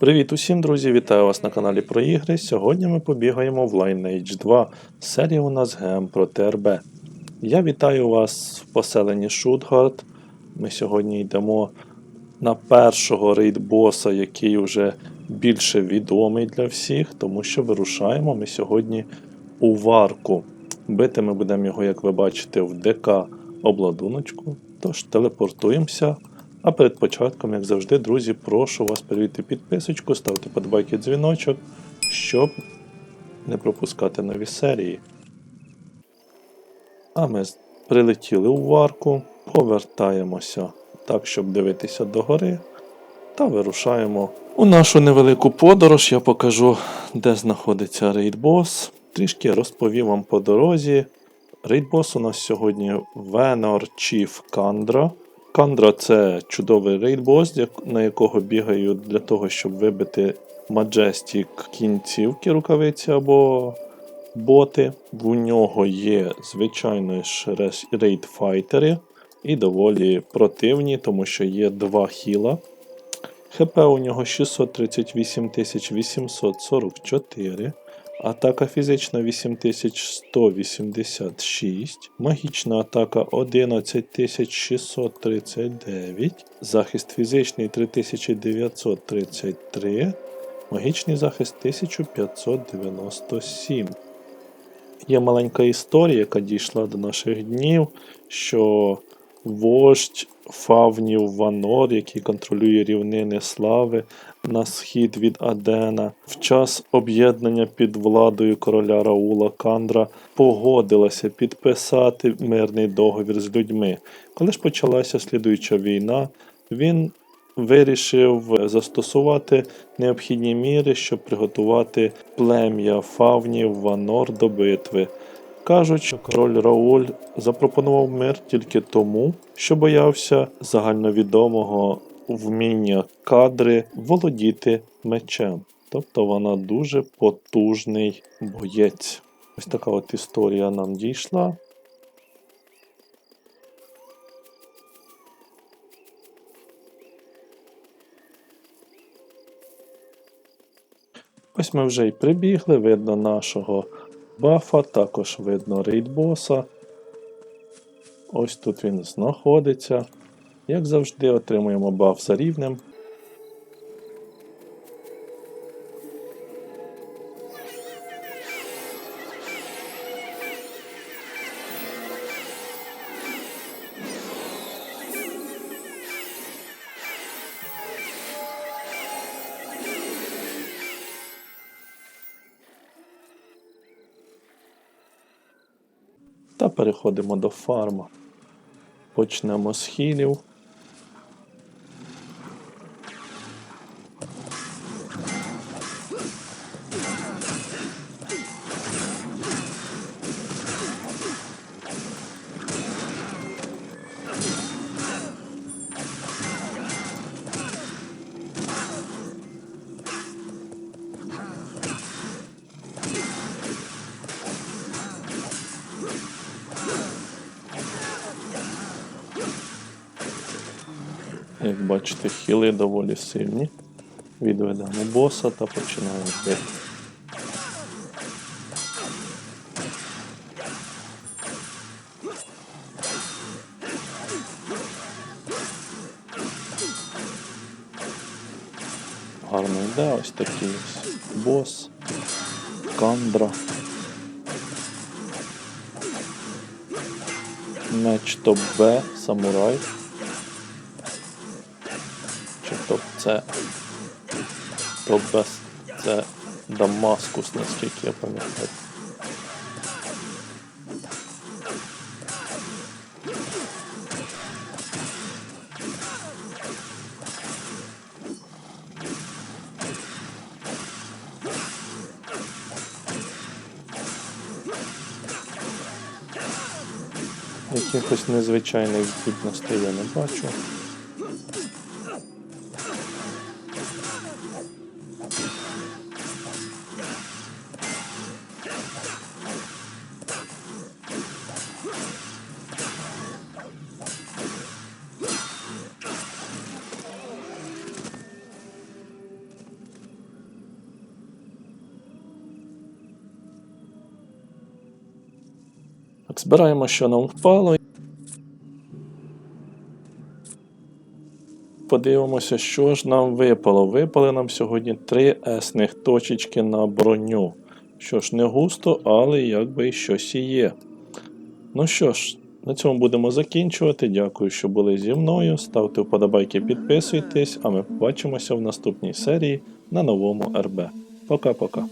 Привіт усім, друзі! Вітаю вас на каналі про ігри. Сьогодні ми побігаємо в Lineage 2. Серія у нас ГМ про ТРБ. Я вітаю вас в поселенні Шутгард. Ми сьогодні йдемо на першого рейд-боса, який вже більше відомий для всіх, тому що вирушаємо ми сьогодні у варку. Бити ми будемо його, як ви бачите, в ДК обладуночку. Тож телепортуємося. А перед початком, як завжди, друзі, прошу вас перевірити підписочку, ставте подбайки дзвіночок, щоб не пропускати нові серії. А ми прилетіли у варку, повертаємося так, щоб дивитися догори, та вирушаємо у нашу невелику подорож. Я покажу, де знаходиться рейдбос. Трішки розповім вам по дорозі. Рейдбос у нас сьогодні Венор Чіф Кандра. Кандра це чудовий рейдбос, на якого бігають для того, щоб вибити Majestic кінцівки рукавиці або боти. В нього є, звичайно ж, рейдфайтери і доволі противні, тому що є два хіла. ХП у нього 638 844. Атака фізична 8186, магічна атака 11639, захист фізичний 3933, магічний захист 1597. Є маленька історія, яка дійшла до наших днів, що вождь фавнів Ванор, який контролює рівнини слави на схід від Адена, в час об'єднання під владою короля Раула Кандра погодилася підписати мирний договір з людьми. Коли ж почалася слідуюча війна, він вирішив застосувати необхідні міри, щоб приготувати плем'я фавнів Ванор до битви. Кажуть, що король Рауль запропонував мир тільки тому, що боявся загальновідомого вміння кадри володіти мечем. Тобто вона дуже потужний боєць. Ось така от історія нам дійшла. Ось ми вже й прибігли, видно нашого бафа, також видно рейдбоса. Ось тут він знаходиться. Як завжди, отримуємо баф за рівнем. Та переходимо до фарма. Почнемо з хілів. Як бачите, хіли доволі сильні. Відведемо боса та починаємо бити. Гарно йде ось такий бос. Кандра. Меч топ Б, самурай. Чи топ С. Топ Б це Дамаскус, наскільки я пам'ятаю. Якихось незвичайних здібностей я не бачу. Збираємо, що нам впало. Подивимося, що ж нам випало. Випали нам сьогодні три есних точечки на броню. Що ж, не густо, але якби щось і є. Ну що ж, на цьому будемо закінчувати. Дякую, що були зі мною. Ставте вподобайки, підписуйтесь, а ми побачимося в наступній серії на новому РБ. Пока-пока.